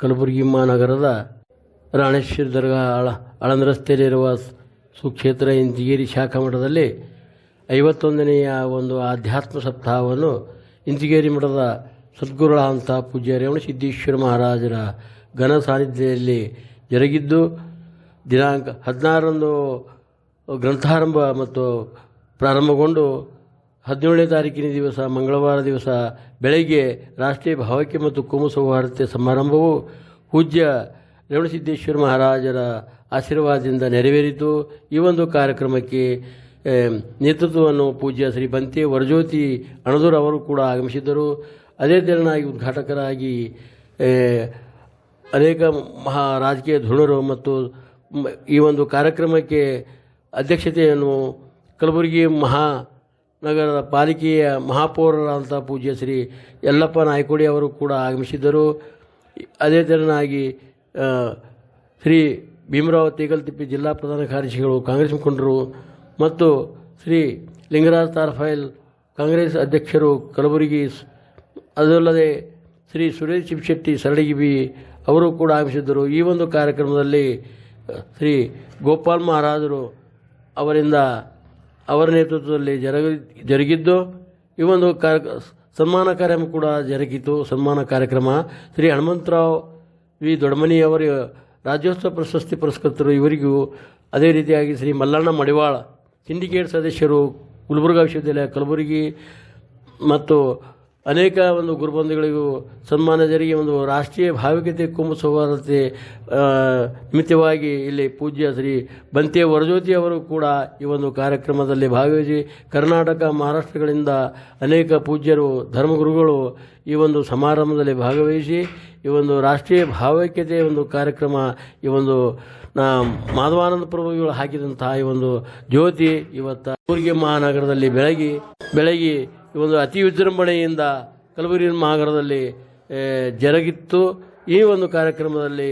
ಕಲಬುರಗಿ ಮಹಾನಗರದ ರಾಣೇಶ್ವರ ದರ್ಗಾ ಅಳ ಆಳಂದ ರಸ್ತೆಯಲ್ಲಿರುವ ಸುಕ್ಷೇತ್ರ ಇಂಜಿಗೇರಿ ಶಾಖಾ ಮಠದಲ್ಲಿ ಐವತ್ತೊಂದನೆಯ ಒಂದು ಆಧ್ಯಾತ್ಮ ಸಪ್ತಾಹವನ್ನು ಇಂಜಿಗೇರಿ ಮಠದ ಸದ್ಗುರುಳ ಅಂತ ಪೂಜ್ಯ ರೇವಣ ಸಿದ್ದೇಶ್ವರ ಮಹಾರಾಜರ ಘನ ಸಾನ್ನಿಧ್ಯದಲ್ಲಿ ಜರುಗಿದ್ದು, ದಿನಾಂಕ ಹದಿನಾರರಂದು ಗ್ರಂಥಾರಂಭ ಮತ್ತು ಪ್ರಾರಂಭಗೊಂಡು ಹದಿನೇಳನೇ ತಾರೀಕಿನ ದಿವಸ, ಮಂಗಳವಾರ ದಿವಸ, ಬೆಳಗ್ಗೆ ರಾಷ್ಟ್ರೀಯ ಭಾವೈಕ್ಯ ಮತ್ತು ಕೋಮು ಸೌಹಾರ್ದತೆ ಸಮಾರಂಭವು ಪೂಜ್ಯ ರೇವಣಸಿದ್ದೇಶ್ವರ ಮಹಾರಾಜರ ಆಶೀರ್ವಾದದಿಂದ ನೆರವೇರಿತು. ಈ ಒಂದು ಕಾರ್ಯಕ್ರಮಕ್ಕೆ ನೇತೃತ್ವವನ್ನು ಪೂಜ್ಯ ಶ್ರೀ ಬಂತೆ ವರಜ್ಯೋತಿ ಅಣದೂರ್ ಅವರು ಕೂಡ ಆಗಮಿಸಿದ್ದರು. ಅದೇ ತೆರನಾಗಿ ಉದ್ಘಾಟಕರಾಗಿ ಅನೇಕ ಮಹಾ ರಾಜಕೀಯ ಧುರಣರು ಮತ್ತು ಈ ಒಂದು ಕಾರ್ಯಕ್ರಮಕ್ಕೆ ಅಧ್ಯಕ್ಷತೆಯನ್ನು ಕಲಬುರಗಿ ಮಹಾ ನಗರದ ಪಾಲಿಕೆಯ ಮಹಾಪೌರರಾದಂಥ ಪೂಜ್ಯ ಶ್ರೀ ಯಲ್ಲಪ್ಪ ನಾಯ್ಕೋಡಿ ಅವರು ಕೂಡ ಆಗಮಿಸಿದ್ದರು. ಅದೇ ತೆರನಾಗಿ ಶ್ರೀ ಭೀಮರಾವ್ ತೇಗಲ್ತಿಪ್ಪಿ ಜಿಲ್ಲಾ ಪ್ರಧಾನ ಕಾರ್ಯದರ್ಶಿಗಳು ಕಾಂಗ್ರೆಸ್ ಮುಖಂಡರು ಮತ್ತು ಶ್ರೀ ಲಿಂಗರಾಜ್ ತಾರ್ಫೈಲ್ ಕಾಂಗ್ರೆಸ್ ಅಧ್ಯಕ್ಷರು ಕಲಬುರಗಿ ಅದಲ್ಲದೆ ಶ್ರೀ ಸುರೇಶ್ ಶಿವಶೆಟ್ಟಿ ಸರಳಗಿಬಿ ಅವರು ಕೂಡ ಆಗಮಿಸಿದ್ದರು. ಈ ಒಂದು ಕಾರ್ಯಕ್ರಮದಲ್ಲಿ ಶ್ರೀ ಗೋಪಾಲ್ ಮಹಾರಾಜರು ಅವರಿಂದ ಅವರ ನೇತೃತ್ವದಲ್ಲಿ ಜರಗ, ಜರುಗಿದ್ದು ಈ ಒಂದು ಕಾರ್ ಸನ್ಮಾನ ಕಾರ್ಯಕ್ರಮ ಕೂಡ ಜರುಗಿತು. ಸನ್ಮಾನ ಕಾರ್ಯಕ್ರಮ. ಶ್ರೀ ಹನುಮಂತರಾವ್ ವಿ. ದೊಡ್ಡಮನಿಯವರ, ರಾಜ್ಯೋತ್ಸವ ಪ್ರಶಸ್ತಿ ಪುರಸ್ಕೃತರು, ಇವರಿಗೂ ಅದೇ ರೀತಿಯಾಗಿ ಶ್ರೀ ಮಲ್ಲಣ್ಣ ಮಡಿವಾಳ, ಸಿಂಡಿಕೇಟ್ ಸದಸ್ಯರು, ಗುಲ್ಬರ್ಗಾ ವಿಶ್ವವಿದ್ಯಾಲಯ ಕಲಬುರಗಿ ಮತ್ತು ಅನೇಕ ಒಂದು ಗುರುಬಂಧುಗಳಿಗೂ ಸನ್ಮಾನ ಜರಿಗೆ ಒಂದು ರಾಷ್ಟ್ರೀಯ ಭಾವಿಕತೆ ಕುಂಭ ಸೌಹಾರ್ದತೆ ನಿಮಿತ್ತವಾಗಿ ಇಲ್ಲಿ ಪೂಜ್ಯ ಶ್ರೀ ಬಂತೆ ವರಜ್ಯೋತಿ ಅವರು ಕೂಡ ಈ ಒಂದು ಕಾರ್ಯಕ್ರಮದಲ್ಲಿ ಭಾಗವಹಿಸಿ ಕರ್ನಾಟಕ, ಮಹಾರಾಷ್ಟ್ರಗಳಿಂದ ಅನೇಕ ಪೂಜ್ಯರು, ಧರ್ಮಗುರುಗಳು ಈ ಒಂದು ಸಮಾರಂಭದಲ್ಲಿ ಭಾಗವಹಿಸಿ ಈ ಒಂದು ರಾಷ್ಟ್ರೀಯ ಭಾವೈಕ್ಯತೆ ಒಂದು ಕಾರ್ಯಕ್ರಮ ಈ ಒಂದು ಮಾಧವಾನಂದ ಪ್ರಭುಗಳು ಹಾಕಿದಂತಹ ಈ ಒಂದು ಜ್ಯೋತಿ ಇವತ್ತು ಕಲಬುರಗಿ ಮಹಾನಗರದಲ್ಲಿ ಬೆಳಗಿ ಬೆಳಗಿ ಈ ಒಂದು ಅತಿ ವಿಜೃಂಭಣೆಯಿಂದ ಕಲಬುರಗಿ ಮಹಾಗರದಲ್ಲಿ ಜರುಗಿತ್ತು. ಈ ಒಂದು ಕಾರ್ಯಕ್ರಮದಲ್ಲಿ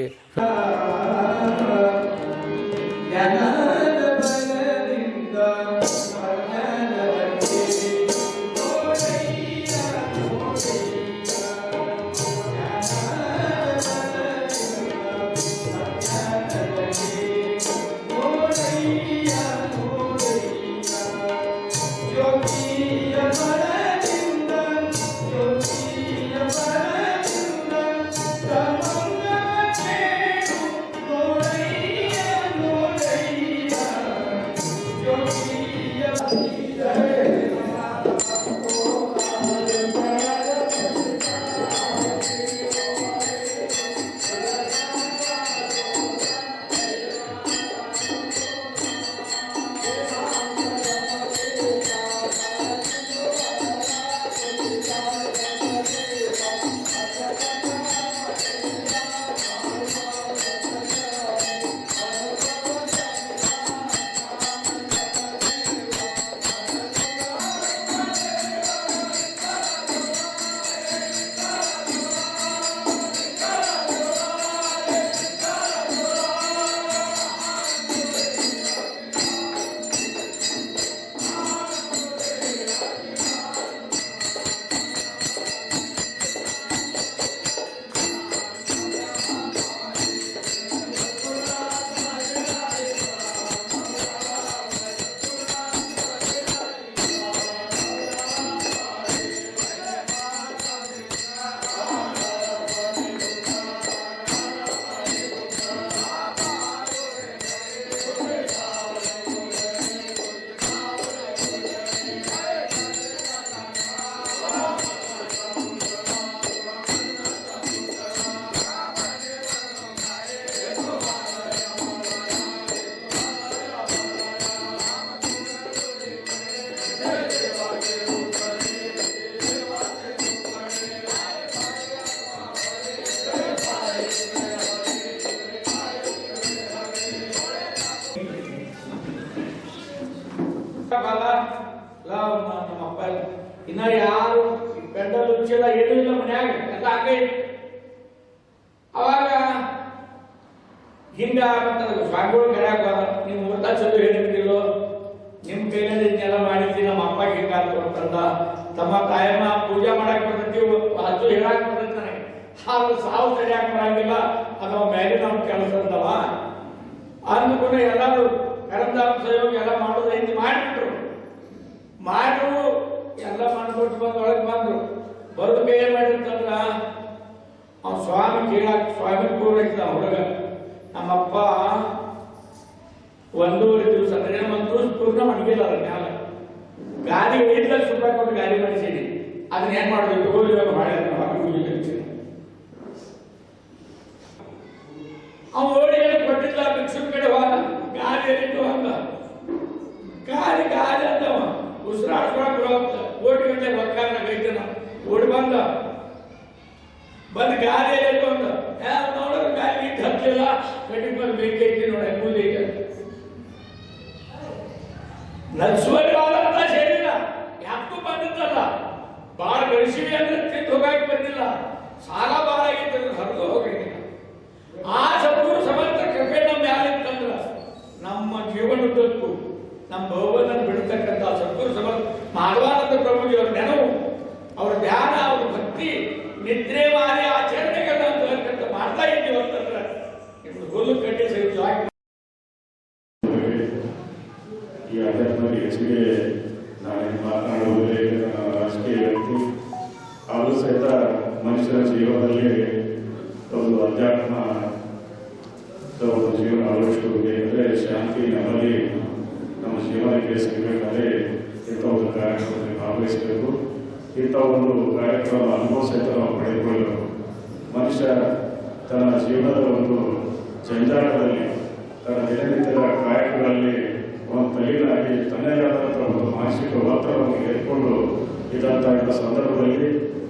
ಹಿಂಗಾತು ಅಂತಂದ ತಮ್ಮ ತಾಯಮ್ಮ ಪೂಜೆ ಮಾಡಕ್ ಬರ್ತೈತಿ ಅದು ಹೇಳಕ್ ಬರ್ತೈತಿ ನನಗೆ ಹಾಲು ಸಾವು ತಡಿಯಾಕ ಬರಂಗಿಲ್ಲ, ಅಥವಾ ನಾವು ಕೆಲಸ ಅಂತವ ಅಂದ್ಕೊಂಡು ಎಲ್ಲರೂ ಕರಂದಾಮ ಸಹಯೋಗ ಎಲ್ಲ ಮಾಡೋದು ಹಿಂದೆ ಮಾಡಿಬಿಟ್ರು ಮಾಡಿದ್ರು ಎಲ್ಲ ಮಾಡ್ಬಿಟ್ಟು ಬಂದು ಒಳಗೆ ಬಂದ್ರು. ಬರೋದಕ್ಕೆ ಏನ್ ಮಾಡಿರ್ತಂದ್ರ ಅವ್ನು ಸ್ವಾಮಿ ಕೇಳಕ್ ಸ್ವಾಮಿ ಪೂರೈಸಿದ ಹುಡುಗ. ನಮ್ಮಪ್ಪ ಒಂದೂವರೆ ದಿವಸ, ಅಂದ್ರೆ ಒಂದು ದಿವಸ ಪೂರ್ಣ ಮಡಗಿಲ್ಲ ಅದ್ರ ಲಕ್ಷ ರೂಪಾಯಿ ಕೊಟ್ಟು ಗಾಡಿ ಮಾಡಿಸೀನಿ ಅದನ್ನ ಏನ್ ಮಾಡಬೇಕು ತಗೋಲಿ ಮಾಡಿ ಅವ್ನು ನೋಡಿ ಏನು ಕೊಟ್ಟಿಲ್ಲ, ಭಿಕ್ಷುಕ್ ಕಡೆ ಹೋದ. ಗಾಡಿ ಎಲ್ಲಿಟ್ಟು ಅಂತ ಗಾಡಿ ಗಾಡಿ ಅಂತವ ಉಸಿರಾಡ್ಕೊಳಕ್ ಬರೋತ್ತ ಓಡಿ ಗಂಟೆ ಒಕ್ಕಾರ ಕೈತನ ಓಡಿ ಬಂದ. ಬಂದ್ ಗಾಡಿ ಎಲ್ಲಿಟ್ಟು ಬಂದ. ಯಾರು ನೋಡಿದ್ರೆ ಗಾಡಿ ಇಟ್ಟು ಹತ್ತಿಲ್ಲ ಕಟ್ಟಿ ಬಂದು ಬೆಂಕಿ ಐತಿ ನೋಡಿ ಕೂಲಿ ಐತೆ ನಲ್ಸುವರಿ ಅಂತ ಸೇರಿಲ್ಲ ಯಾಕೂ ಬಂದಿದ್ದಲ್ಲ ಬಾಳ ಗಳಿಸಿವಿ ಅಂದ್ರೆ ತಿಂದು ಹೋಗಕ್ಕೆ ಬಂದಿಲ್ಲ ಸಾಲ ಬಾಳ ಆಗಿತ್ತು ಹರಿದು ಹೋಗಿಲ್ಲ ಆ ಸದ್ಗುರು ಸಮರ್ಥ ಕೃಪೆ ನಮ್ಮ ಯಾರಿತ್ತಂದ್ರ ನಮ್ಮ ಜೀವನದಕ್ಕೂ ನಮ್ಮ ಭಗವಂತನ ಬಿಡ್ತಕ್ಕಂಥ ಸದ್ಗುರು ಸಮರ್ಥ ಮಾಧವಾನಂದ ನಾವು ಪಡೆದುಕೊಳ್ಳಬೇಕು ಮನುಷ್ಯ ತನ್ನ ಜೀವನದ ಒಂದು ಜಂಜಾಟದಲ್ಲಿ, ತನ್ನ ದಿನನಿತ್ಯದ ಕಾಯಕಗಳಲ್ಲಿ ಒಂದು ತಲೀನಾಗಿ ತನ್ನದೇ ಆದಂಥ ಒಂದು ಮಾನಸಿಕ ಒತ್ತಡವನ್ನು ಎತ್ಕೊಂಡು ಇದ್ದಂಥ ಸಂದರ್ಭದಲ್ಲಿ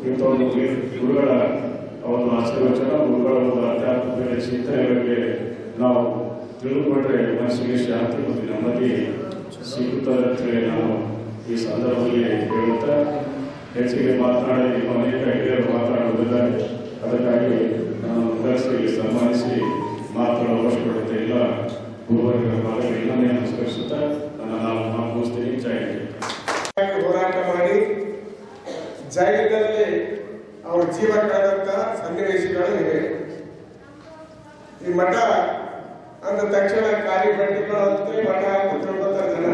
ಇಂಥ ಒಂದು ಗುರು- ಗುರುಗಳ ಒಂದು ಆಶೀರ್ವಚನ, ಗುರುಗಳ ಒಂದು ಆಧ್ಯಾತ್ಮಿಕ ಚಿಂತನೆಗಳಿಗೆ ನಾವು ತಿಳಿದುಕೊಂಡ್ರೆ ಮನಸ್ಸಿಗೆ ಶಾಂತಿ ಮತ್ತು ನೆಮ್ಮದಿ ಸಿಗುತ್ತದೆ ಅಂತೇಳಿ ನಾವು ಈ ಸಂದರ್ಭದಲ್ಲಿ ಹೇಳುತ್ತಾ ಹೆಚ್ಚಿಗೆ ಮಾತನಾಡಿ, ಅನೇಕ ಹಿರಿಯರು ಮಾತನಾಡುತ್ತಿದ್ದಾರೆ. ಅದಕ್ಕಾಗಿ ನಾನು ಮುಂದರಿಸಿ ಸನ್ಮಾನಿಸಿ ಮಾತನಾಡುವ ಅವಶ್ಯಕತೆ ಇಲ್ಲ. ಗುರುವರ್ಗರ ಮಾತ್ರ ಇನ್ನೊಮ್ಮೆ ನಮಸ್ಕರಿಸುತ್ತಾ ನನ್ನ ನಾವು ಮುಗಿಸ್ತೀನಿ. ಜೈ. ಹೋರಾಟ ಮಾಡಿ? ಜೈಲಿನಲ್ಲಿ ಅವ್ರ ಜೀವ ಕಳೆದಂತ ಸನ್ನಿವೇಶಗಳು ಇವೆ ಈ ಮಠ ಅಂದ ತಕ್ಷಣ ಕಾಲಿ ಬಟ್ಟಿಗಳು ಅಂತ ಮಠ ತಿಳ್ಕೊತಾರೆ ಜನ.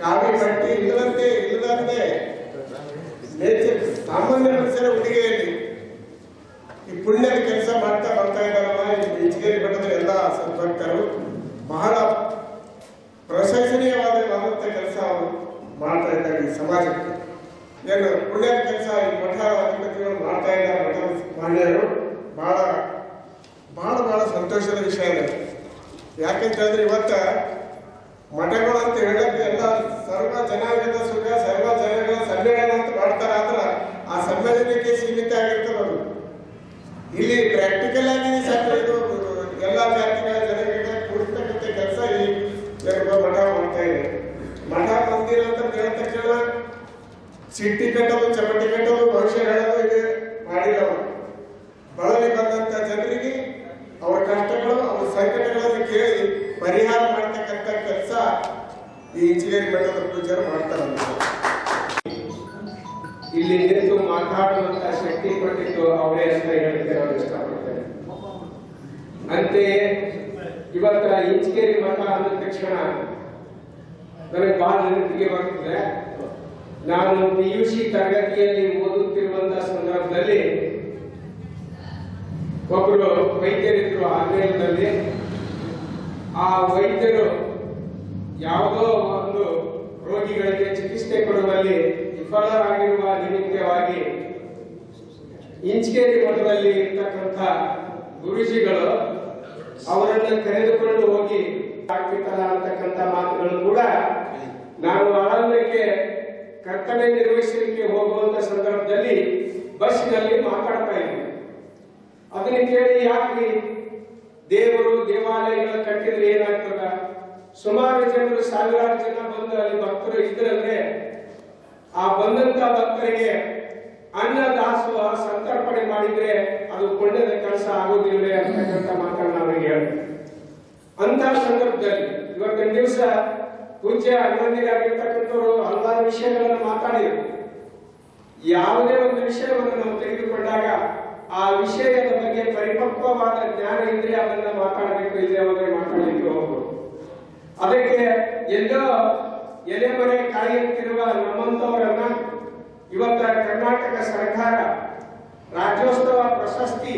ಕಾಲಿ ಬಟ್ಟಿ ಇಲ್ಲದಂತೆ ಇಲ್ಲದಂತೆ. ಸಾಮಾನ್ಯ ಮನುಷ್ಯರ ಉಡುಗೆಯಲ್ಲಿ ಈ ಪುಣ್ಯದ ಕೆಲಸ ಮಾಡ್ತಾ ಬರ್ತಾ ಇದ್ದಾರಲ್ಲ ಇಂಜಿನಿಯರಿಂಗ್ ಮಠದ ಎಲ್ಲ ಸಂಪರ್ಕರು ಬಹಳ ಪ್ರಶಂಸನೀಯವಾದಂತ ಕೆಲಸ ಅವರು ಮಾಡ್ತಾ ಇದ್ದಾರೆ ಈ ಸಮಾಜಕ್ಕೆ. ಏನು, ಪುಣ್ಯದ ಕೆಲಸ ಈ ಮಠ ಅಧಿಪತಿಗಳು ಮಾಡ್ತಾ ಇದ್ದಾರೆ ಮಠದ ಮಾನ್ಯರು ಬಹಳ ಬಹಳ ಬಹಳ ಸಂತೋಷದ ವಿಷಯ ಇದೆ. ಯಾಕಂತ ಹೇಳಿದ್ರೆ ಇವತ್ತ ಮಠಗಳು ಅಂತ ಹೇಳಕ್ಕೆ ಎಲ್ಲ ಸರ್ವ ಜನಾಂಗದ ಸುಖ, ಸರ್ವ ಜನಗಳ ಸಮ್ಮೇಳನ ಅಂತ ಮಾಡ್ತಾರ ಆದ್ರ ಆ ಸಮ್ಮೇಳನಕ್ಕೆ ಸೀಮಿತ ಆಗಿರ್ತದೆ ಇಲ್ಲಿ ಪ್ರಾಕ್ಟಿಕಲ್ ಆಗಿ ಇದು ಎಲ್ಲ ಜಾತಿಗಳ ಜನರಿಗೆ ಕೂಡಿಸ್ತಕ್ಕಂಥ ಕೆಲಸ ಈ ಮಠ ಮಾಡ್ತಾ ಇದೆ. ಮಠ ಮಂದಿರ ಅಂತ ಹೇಳಿದ ತಕ್ಷಣ ಸಿಟ್ಟಿ ಕಟ್ಟೋದು ಚಮಟಿ ಕಟ್ಟೋದು ಭವಿಷ್ಯ ಹೇಳೋದು ಇದೆ ಮಾಡಿರೋ ಬಳಲಿ ಬಂದಂತ ಜನರಿಗೆ ಅವರ ಕಷ್ಟಗಳು, ಅವರ ಸಂಕಟಗಳನ್ನು ಕೇಳಿ ಪರಿಹಾರ ಮಾಡ್ತಕ್ಕಂಥ ಈ ಇಂಜಿನಿಯರಿಂಗ್ ಮೆಟಲ್ ಪೂಜಾರು ಮಾಡ್ತಾರೆ ಇಲ್ಲಿ ನಿಂತು ಮಾತಾಡುವಂತ ಶಕ್ತಿ ಕೊಟ್ಟಿದ್ದು ಅವರೇ ಅಂತ ಹೇಳಕ್ಕೆ ನಾನು ಇಷ್ಟಪಡ್ತೇನೆ ಅಂತೆಯೇ ಇವತ್ತ ಇಂಜಿನಿಯರಿ ಮಠ ಅಂದ ತಕ್ಷಣ ನನಗೆ ಬಹಳ ನೆನಪಿಗೆ ಬರ್ತದೆ. ನಾನು ಪಿ ಯು ಸಿ ತರಗತಿಯಲ್ಲಿ ಓದುತ್ತಿರುವಂತ ಸಂದರ್ಭದಲ್ಲಿ ಒಬ್ಬರು ವೈದ್ಯರಿದ್ರು ಆನ್ಲೈನ್ನಲ್ಲಿ. ಆ ವೈದ್ಯರು ಯಾವುದೋ ಒಂದು ರೋಗಿಗಳಿಗೆ ಚಿಕಿತ್ಸೆ ಕೊಡುವಲ್ಲಿ ವಿಫಲರಾಗಿರುವ ನಿಮಿತ್ತವಾಗಿ ಇಂಚಿಗೇರಿ ಮಠದಲ್ಲಿ ಇರ್ತಕ್ಕಂಥ ಗುರುಜಿಗಳು ಅವರನ್ನು ಕರೆದುಕೊಂಡು ಹೋಗಿ ಆಗ್ಬೇಕಲ್ಲ ಅಂತಕ್ಕಂಥ ಮಾತುಗಳು ಕೂಡ ನಾವು ಆರಂಭಕ್ಕೆ ಕರ್ತವ್ಯ ನಿರ್ವಹಿಸಲಿಕ್ಕೆ ಹೋಗುವಂತ ಸಂದರ್ಭದಲ್ಲಿ ಬಸ್ನಲ್ಲಿ ಮಾತಾಡ್ತಾ ಇದ್ವಿ. ಅದನ್ನ ಕೇಳಿ ಯಾಕೆ ದೇವರು ದೇವಾಲಯಗಳ ಕಟ್ಟಿದ್ರೆ ಏನಾಗ್ತದ? ಸುಮಾರು ಜನರು, ಸಾವಿರಾರು ಜನ ಬಂದು ಅಲ್ಲಿ ಭಕ್ತರು ಇದ್ರಂದ್ರೆ, ಆ ಬಂದಂತ ಭಕ್ತರಿಗೆ ಅನ್ನ ದಾಸೋಹ ಸಂತರ್ಪಣೆ ಮಾಡಿದ್ರೆ ಅದು ಪುಣ್ಯದ ಕೆಲಸ ಆಗೋದಿಲ್ಲ ಅಂತಕ್ಕಂಥ ಮಾತನ್ನ ಅವರಿಗೆ ಹೇಳಿ ಅಂತ ಸಂದರ್ಭದಲ್ಲಿ ಇವತ್ತಿನ ದಿವಸ ಪೂಜ್ಯ ಅಣ್ಣಂದಿರಾಗಿರ್ತಕ್ಕಂಥವ್ರು ಹಲವಾರು ವಿಷಯಗಳನ್ನು ಮಾತಾಡಿದರು. ಯಾವುದೇ ಒಂದು ವಿಷಯವನ್ನು ನಾವು ತೆಗೆದುಕೊಂಡಾಗ ಆ ವಿಷಯದ ಬಗ್ಗೆ ಪರಿಪಕ್ವ ಪರಿಪಕ್ವವಾದ ಜ್ಞಾನ ಇದ್ರೆ ಅದನ್ನ ಮಾತಾಡಬೇಕು, ಇಲ್ಲೇ ಹೋದ್ರೆ ಮಾತಾಡಲಿಕ್ಕೆ ಹೋಗ್ಬೋದು. ಅದಕ್ಕೆ ಎಲ್ಲೋ ಎಲೆ ಮನೆ ಕಾಯುತ್ತಿರುವ ನಮ್ಮಂತವರನ್ನ ಇವತ್ತ ಕರ್ನಾಟಕ ಸರ್ಕಾರ ರಾಜ್ಯೋತ್ಸವ ಪ್ರಶಸ್ತಿ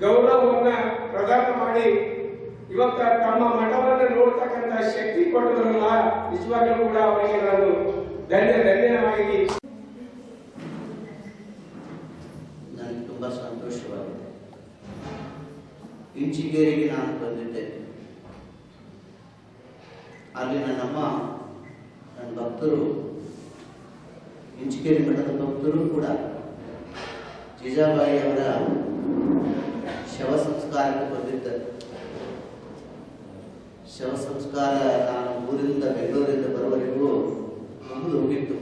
ಗೌರವವನ್ನ ಪ್ರದಾನ ಮಾಡಿ ಇವತ್ತ ತಮ್ಮ ಮಠವನ್ನು ನೋಡ್ತಕ್ಕಂತ ಶಕ್ತಿ ಕೊಟ್ಟದ್ರಲ್ಲ ನಿಜವಾಗ್ಲೂ ಕೂಡ ಅವರಿಗೆ ನಾನು ಧನ್ಯ ಧನ್ಯವಾಗಿ ನನಗೆ ತುಂಬ ಸಂತೋಷವಾಗಿದೆ. ಇಂಚಿಗೇರಿಗೆ ನಾನು ಬಂದಿದ್ದೆ ಅಲ್ಲಿ ನನ್ನಮ್ಮ ನನ್ನ ಭಕ್ತರು ಇಂಚಿಕೇರಿ ಮಠದ ಭಕ್ತರು ಕೂಡ ಜೀಜಾಬಾಯಿ ಅವರ ಶವ ಸಂಸ್ಕಾರಕ್ಕೆ ಬಂದಿದ್ದರು. ಶವ ಸಂಸ್ಕಾರ ನಾನು ಊರಿಂದ ಬೆಂಗಳೂರಿಂದ ಬರುವವರೆಗೂ ಮುಗಿದು ಹೋಗಿತ್ತು.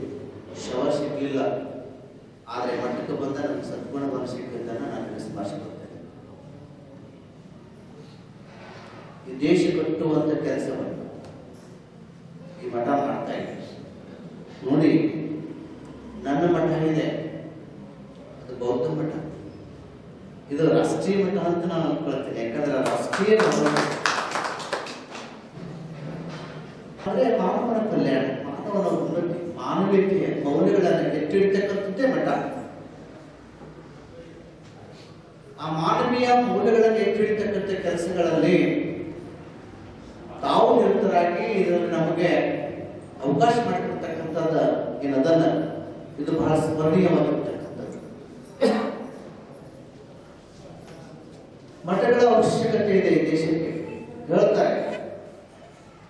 ಶವ ಸಿಗಲಿಲ್ಲ. ಆದರೆ ಮಠಕ್ಕೆ ಬಂದ ನನ್ನ ಸದ್ಗುಣ ಮನಸ್ಸಿಟ್ಟಿದ್ದನ್ನು ನಾನು ಸ್ಮರಿಸಿಕೊಳ್ತೇನೆ ಈ ದೇಶ ಕಟ್ಟುವಂಥ ಕೆಲಸವನ್ನು ಈ ಮಠ ಮಾಡ್ತಾ ಇದೆ ನೋಡಿ ನನ್ನ ಮಠ ಇದೆ ಅದು ಬೌದ್ಧ ಮಠ ಮಠ ಅಂತ ನಾನು ಅನ್ಕೊಳ್ತೇನೆ. ಯಾಕಂದ್ರೆ ರಾಷ್ಟ್ರೀಯ ಅಂದ್ರೆ ಅದೇ ಮಾನವನ ಕಲ್ಯಾಣ, ಮಾನವನ ಉನ್ನತಿ ಮಾನವೀಯತೆಯ ಮೌಲ್ಯಗಳನ್ನು ಎತ್ತಿಡ್ತಕ್ಕಂಥದ್ದೇ ಮಠ ಆ ಮಾನವೀಯ ಮೌಲ್ಯಗಳನ್ನು ಎತ್ತಿಡ್ತಕ್ಕಂಥ ಕೆಲಸಗಳಲ್ಲಿ ತಾವು ನಿರತರಾಗಿ ಇದರಲ್ಲಿ ನಮಗೆ ಅವಕಾಶ ಮಾಡಿಕೊಡ್ತಕ್ಕಂಥದ್ದು ಏನದನ್ನ, ಇದು ಬಹಳ ಸ್ಮರಣೀಯವಾಗಿರ್ತಕ್ಕಂಥದ್ದು ಮಠಗಳ ಅವಶ್ಯಕತೆ ಇದೆ ಈ ದೇಶಕ್ಕೆ. ಹೇಳ್ತಾರೆ.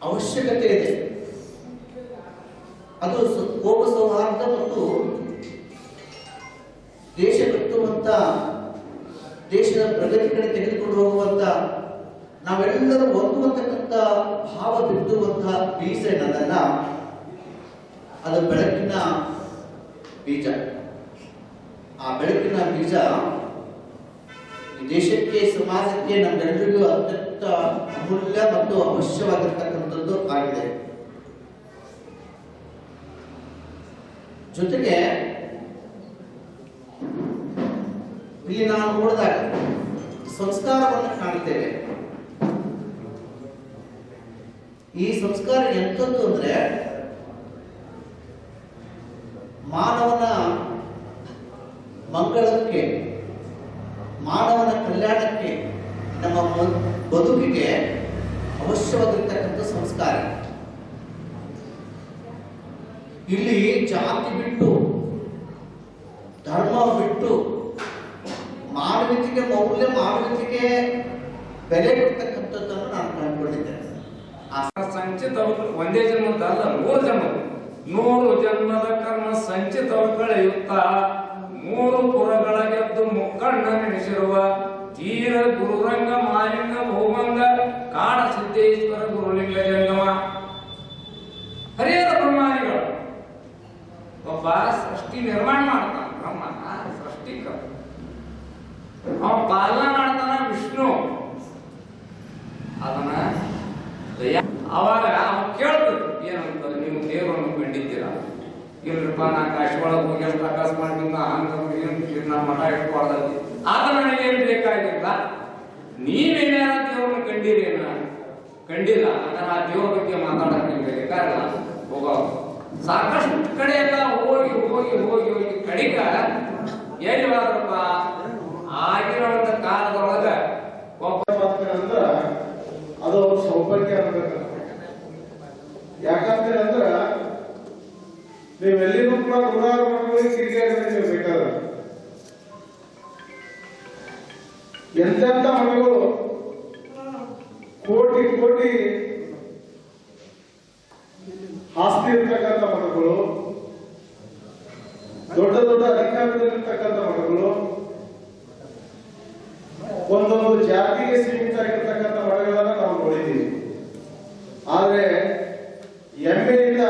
ಅವಶ್ಯಕತೆ ಇದೆ. ಅದು ಕೋಪ ಸೌಹಾರ್ದ ಮತ್ತು ದೇಶ ಕಟ್ಟುವಂತ, ದೇಶದ ಪ್ರಗತಿ ಕಡೆ ತೆಗೆದುಕೊಂಡು ಹೋಗುವಂತ, ನಾವೆಲ್ಲರೂ ಒಂದು ಅಂತಕ್ಕಂಥ ಭಾವ ಬಿದ್ದುವಂತಹ ಬೀಜ ಏನದಲ್ಲ? ಅದು ಬೆಳಕಿನ ಬೀಜ. ಆ ಬೆಳಕಿನ ಬೀಜ ದೇಶಕ್ಕೆ ಸಮಾಜಕ್ಕೆ ನಮ್ಮೆಲ್ಲರಿಗೂ ಅತ್ಯಂತ ಅಮೂಲ್ಯ ಮತ್ತು ಅವಶ್ಯವಾಗಿರ್ತಕ್ಕಂಥದ್ದು ಆಗಿದೆ. ಜೊತೆಗೆ, ಇಲ್ಲಿ ನಾವು ನೋಡಿದಾಗ ಸಂಸ್ಕಾರವನ್ನು ಕಾಣ್ತೇವೆ. ಈ ಸಂಸ್ಕಾರ ಎಂಥದ್ದು ಅಂದ್ರೆ, ಮಾನವನ ಮಂಗಳಕ್ಕೆ ಮಾನವನ ಕಲ್ಯಾಣಕ್ಕೆ ನಮ್ಮ ಬದುಕಿಗೆ ಅವಶ್ಯವಾಗಿರ್ತಕ್ಕಂಥ ಸಂಸ್ಕಾರ. ಇಲ್ಲಿ ಜಾತಿ ಬಿಟ್ಟು, ಧರ್ಮ ಬಿಟ್ಟು, ಮಾನವೀಯತೆಗೆ ಮೌಲ್ಯ, ಮಾನವೀಯತೆಗೆ ಬೆಲೆ ಕೊಡ್ತಕ್ಕಂಥದ್ದನ್ನು ನಾನು ಕಂಡುಕೊಂಡಿದ್ದೇನೆ. ಸಂಚಿತ ಒಂದೇ ಜನ್ಮದ ಅಲ್ಲ ನೂರು ಜನ್ಮ. ನೂರು ಜನ್ಮದ ಕರ್ಮ ಸಂಚಿತ ಮೂರು ಪುರಗಳ ಗೆದ್ದು ಮುಕ್ಕಣ್ಣ ನೆನೆಸಿರುವ ತೀರ ಗುರುರಂಗ ಮಾಲಿಂಗ ಭೂಮಂಗ ಕಾಡ ಸಿದ್ದೇಶ್ವರ ಗುರುಲಿಂಗ ಜಂಗಮ. ಹರಿಹರ ಬ್ರಹ್ಮಾನಿಗಳು ಒಬ್ಬ ಸೃಷ್ಟಿ ನಿರ್ಮಾಣ ಮಾಡ್ತಾನ, ಬ್ರಹ್ಮ ಸೃಷ್ಟಿ ಅವ ಪಾಲನ ಮಾಡ್ತಾನ ವಿಷ್ಣು. ಅದನ್ನ ಅವಾಗ ಕೇಳ್ಬೇಕು, ಏನಂತ ನೀವು ದೇವರನ್ನು ಕಂಡಿದ್ದೀರಾ? ಇಲ್ರಿಪ್ಪ ನಾ ಕಾಶಿ ಹೋಗಿ ಅಂತ ಅಕಸ್ಮಾತ್ ನಿಮ್ನ ಹಂಗ ಏನು ನಾ ಮಠ ಇಟ್ಕೊಳ್ದಲ್ಲಿ. ಆಗ ನನಗೇನು ಬೇಕಾಗಿಲ್ಲ? ನೀವೇನಾರ ದೇವ್ರನ್ನ ಕಂಡಿರೇನ ಕಂಡಿಲ್ಲ. ಅಂದ್ರೆ ಆ ದೇವ್ರ ಬಗ್ಗೆ ಮಾತಾಡೋಕೆ ನಿಮ್ಗೆ ಬೇಕಾಗಿಲ್ಲ. ಹೋಗೋ. ಸಾಕಷ್ಟು ಕಡೆ ಎಲ್ಲ ಹೋಗಿ ಹೋಗಿ ಹೋಗಿ ಹೋಗಿ ಕಡಿಕ ಎಲ್ಲಿ ಹೋದ್ರಪ್ಪ? ಆಗಿರೋಂಥ ಕಾಲದೊಳಗ ಒಬ್ಬ ಅಂದ್ರ ಅದು ಅವ್ರ ಸೌಭಾಗ್ಯ ಅನ್ಬೇಕು ಯಾಕಂದ್ರೆ ಅಂದ್ರ ನೀವೆಲ್ಲಿನೂ ಕೂಡ ನೂರಾರು ಮಕ್ಕಳಿಗೆ ಕಿರಿಕಿರಿ ನೀವು ಬೇಕಾದ ಎಂತೆಂತ ಮನೆಗಳು ಕೋಟಿ ಕೋಟಿ ಆಸ್ತಿ ಇರ್ತಕ್ಕಂಥ ಮಠಗಳು ದೊಡ್ಡ ದೊಡ್ಡ ಅಧಿಕಾರದಲ್ಲಿರ್ತಕ್ಕಂಥ ಮಠಗಳು ಒಂದೊಂದು ಜಾತಿಗೆ ಸೀಮಿತ ಆಗಿರ್ತಕ್ಕಂಥ ಮಠಗಳನ್ನ ನಾವು ನೋಡಿದ್ದೀವಿ ಆದ್ರೆ ಹೆಮ್ಮೆಯಿಂದ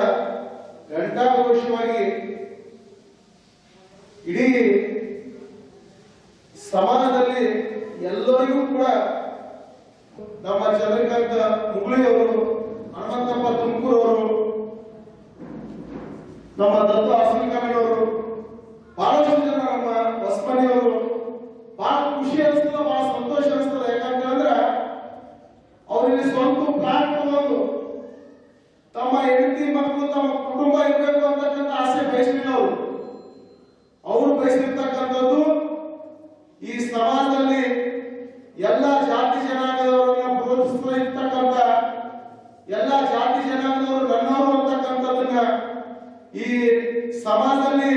ಘಂಟಾಘೋಷವಾಗಿ ಇಡೀ ಸಮಾಜದಲ್ಲಿ ಎಲ್ಲರಿಗೂ ಕೂಡ ನಮ್ಮ ಚಂದ್ರಕಾಂತ ಮುಗುಳಿಯವರು ಹನುಮಂತಪ್ಪ ಅವರು ನಮ್ಮ ದತ್ತ ಸಮಾಜದಲ್ಲಿ ಎಲ್ಲ ಜಾತಿ ಜನಾಂಗದವರನ್ನ ಪ್ರೋತ್ಸಾಹ ಇರ್ತಕ್ಕಂಥ, ಎಲ್ಲ ಜಾತಿ ಜನಾಂಗದವರು ನನ್ನವರು ಅಂತಕ್ಕಂಥದನ್ನ ಈ ಸಮಾಜದಲ್ಲಿ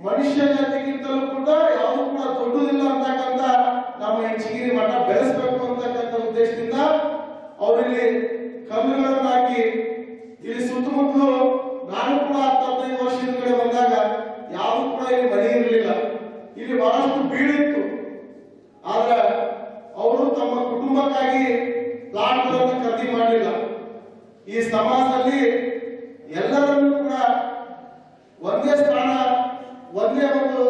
ಮನುಷ್ಯ ಜಾತಿ ಸಮಾಜದಲ್ಲಿ ಎಲ್ಲರನ್ನೂ ಕೂಡ ಒಂದೇ ಸ್ಥಾನ ಒಂದೇ ಒಂದು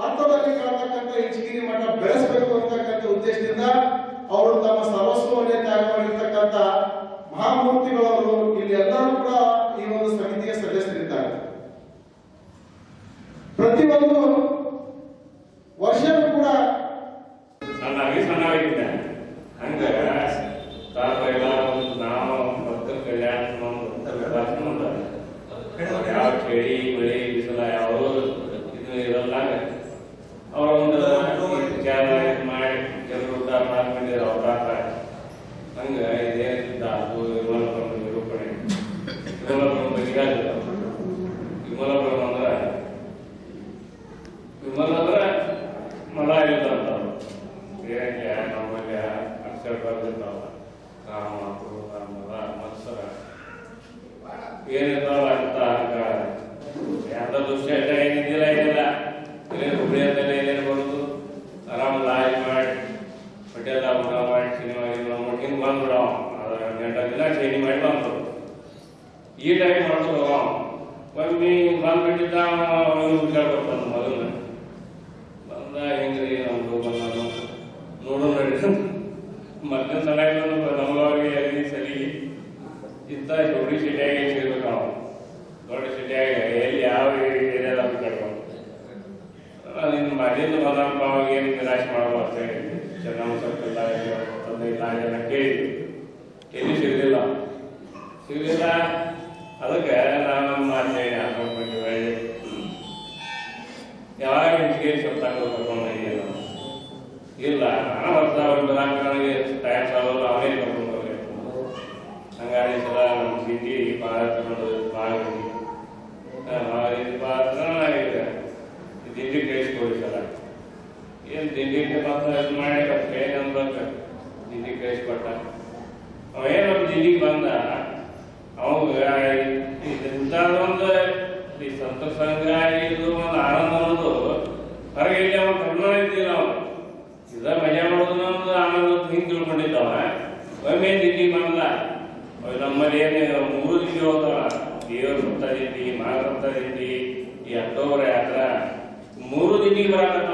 ಹಂತದಲ್ಲಿ ಕಾಣತಕ್ಕಂಥ ಇಂಚಿಗಿರಿ ಮಠ ಬೆಳೆಸಬೇಕು ಅಂತಕ್ಕಂಥ ಉದ್ದೇಶದಿಂದ ಅವರು ತಮ್ಮ ಸರ್ವಸ್ವವನ್ನೇ ತ್ಯಾಗ ಮಾಡಿರ್ತಕ್ಕಂಥ ಮಹಾಮೂರ್ತಿಗಳವರು ಇಲ್ಲಿ ಎಲ್ಲರೂ ಕೂಡ ಈ ಒಂದು ಸಮಿತಿಯ ಸದಸ್ಯರಿದ್ದಾರೆ ಪ್ರತಿಯೊಂದು ವರ್ಷವೂ ಕೂಡ ಸಣ್ಣಾಗಿ ಸಣ್ಣಾಗಿದ್ದೆ ಹಂಗ ತಾಪ ಎಲ್ಲ ಒಂದು ನಾವು ಭಕ್ತರ ಕಲ್ಯಾಣ ಒಂದು ಯಾವ ಚಳಿ ಮಳೆ ಬಿಸಿಲ ಯಾವ ಇದು ಇರಲ್ಲ ಅವ್ರ ಒಂದು ವಿಚಾರ ಮಾಡಿ ಎಲ್ಲರೂ ಉದ್ಧಾರ ಮಾಡ್ಕೊಂಡಿರೋ ಅವ್ರ ಹಂಗ ಅದ್ರ ಗಂಟೆ ದಿನ ಚೇಂಜ್ ಮಾಡಿ ಬಂದ್ರು. ಈ ಟೈಮ್ ಮಾಡ್ತದ ಒಮ್ಮೆ ಬಂದ್ಬಿಟ್ಟಿದ್ದ ಬರ್ತಾನ ಮೊದಲು ಬಂದ, ಹೆಂಗ್ರಿ, ನಮ್ದು ಬಂದ ನೋಡು. ನಡಿ ಮೊದಲ ಸಲ ನಮ್ಮವ್ರಿಗೆ ಎಲ್ಲಿ ಸಲಿ ಇತ್ತ ದೊಡ್ಡ ಸಿಟಿಯಾಗಿ ಸೇರ್ಬೇಕು ನಾವು. ದೊಡ್ಡ ಸಿಟಿಯಾಗಿ ಎಲ್ಲಿ ಯಾವ ಅಂತ ಕಟ್ಕೊಂಡು ನಿನ್ನ ಮನೆಯಿಂದ ಬಂದಪ್ಪ ಅವಾಗ ಏನು ನಿರಾಶೆ ಮಾಡಬಾರ್ದು ಹೇಳಿ. ಚೆನ್ನಾಗಿ ಸ್ವಲ್ಪ ಇಲ್ಲ ತಂದೆ ಇಲ್ಲ ಎಲ್ಲ ಎಲ್ಲಿ ಸಿಗಲಿಲ್ಲ ಸಿಗಲಿಲ್ಲ ಅದಕ್ಕೆ ನಾನು ಮಾತೇ ಹಾಕೊಂಡು ಹೇಳಿ. ಯಾವಾಗ ಹೆಚ್ಚಿಗೆ ಸ್ವಲ್ಪ ಕರ್ಕೊಂಡು ಇಲ್ಲ, ನಾನು ಹೊಸ ಒಂದು ನನಗೆ ಟೈಮ್ ಸಾಲಲ್ಲ ಅವನೇ ಕರ್ಕೊಂಡು ಹೋಗಬೇಕು. ಹಂಗಾಗಿ ಸಲ ನಮ್ಮ ಸಿಟಿ ಭಾಳ ತಗೊಂಡು ಭಾಳ ಇದು ಭಾಳ ಚೆನ್ನಾಗಿದೆ ದಿಂಡಿ ಕಳಿಸ್ಕೊಡಿ ಸಲ. ಏನು ದಿಂಡಿ ಇದು ಮಾಡಿ ಏನು ಅನ್ಬೇಕು ದಿಂಡಿ ಕಳಿಸ್ಕೊಟ್ಟ. ಅವ ನಮ್ಮ ದಿಂಡಿಗೆ ಬಂದ, ಅವಾಗ ಇಂಥದ್ದೊಂದು ಈ ಸಂತ ಸಂಘ ಇದು ಒಂದು ಆನಂದ ಅನ್ನೋದು. ಹೊರಗೆ ಇಲ್ಲಿ ಅವ ಕರ್ನಾಟಕ ಇದ್ದೀವಿ ಅವ. ಇದ ಮಜಾ ಮಾಡೋದು ಒಂದು ಆನಂದ ಹಿಂಗೆ ತಿಳ್ಕೊಂಡಿದ್ದವ. ಒಮ್ಮೆ ದಿಲ್ಲಿ ಬಂದ ನಮ್ಮಲ್ಲಿ ಏನು ಮೂರು ದಿನ ಹೋಗ್ತಾವ ದೇವ್ರ ಸಪ್ತ ದಿಲ್ಲಿ ಮಾಘ ಸಪ್ತ ದಿಲ್ಲಿ ಈ ಅಕ್ಟೋಬರ್ ಯಾತ್ರ. ಮೂರು ದಿನಿಗೆ ಬರಾಕತ್ತ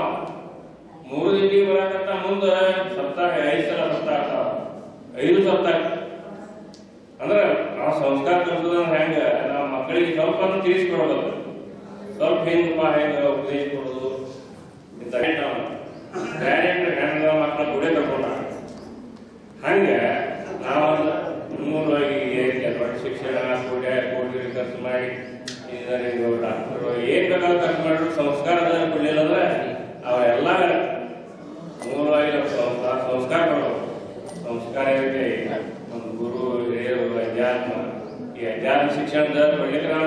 ಮೂರು ದಿನಿಗೆ ಬರಾಕತ್ತ ಮುಂದೆ ಸಪ್ತಾಹ ಐದು ಸಲ ಸಪ್ತಾಹ ಆಗ್ತಾವ. ಐದು ಸಪ್ತಾಹ ಅಂದ್ರೆ ನಾವು ಸಂಸ್ಕಾರ ಕಲಿಸೋದ್ರ ಹೆಂಗ? ನಾವು ಮಕ್ಕಳಿಗೆ ಸ್ವಲ್ಪ ತಿಳಿಸ್ಕೊಡ್ಬೇಕು ಸ್ವಲ್ಪ ಹೆಂಗಪ್ಪ ಹೆಂಗ ಉಪದೇಶ ಕೊಡೋದು ನಾವು ಡೈರೆಕ್ಟ್ ಹೆಂಗ ಮಕ್ಕಳ ಗುಡೆ ತಗೊಂಡ. ಹಂಗ ನಾವೊಂದು ಮೂಲವಾಗಿ ಶಿಕ್ಷಣ, ಗುಡೆ, ಕೋಟಿ ಖರ್ಚು ಮಾಡಿ ಇಂಜಿನಿಯರಿಂಗ್ ಡಾಕ್ಟರ್, ಏನ್ ಬೇಕಾದ್ರೂ ಖರ್ಚು ಮಾಡಿದ್ರು ಸಂಸ್ಕಾರದ ಕೊಡ್ಲಿಲ್ಲ ಅಂದ್ರೆ ಅವೆಲ್ಲ ಮೂಲವಾಗಿ ನಾವು ಸಂಸ್ಕಾರ ಸಂಸ್ಕಾರ ಕೊಡಬೇಕು ಸಂಸ್ಕಾರ ಏನಿದೆ ಒಂದು ಗುರು ಹಿರಿಯರು ಅಧ್ಯಾತ್ಮ ಈ ಅಧ್ಯಾತ್ಮ ಶಿಕ್ಷಣದ ಪಡಿಲಿಕ್ಕೆ ನಮ್ಮ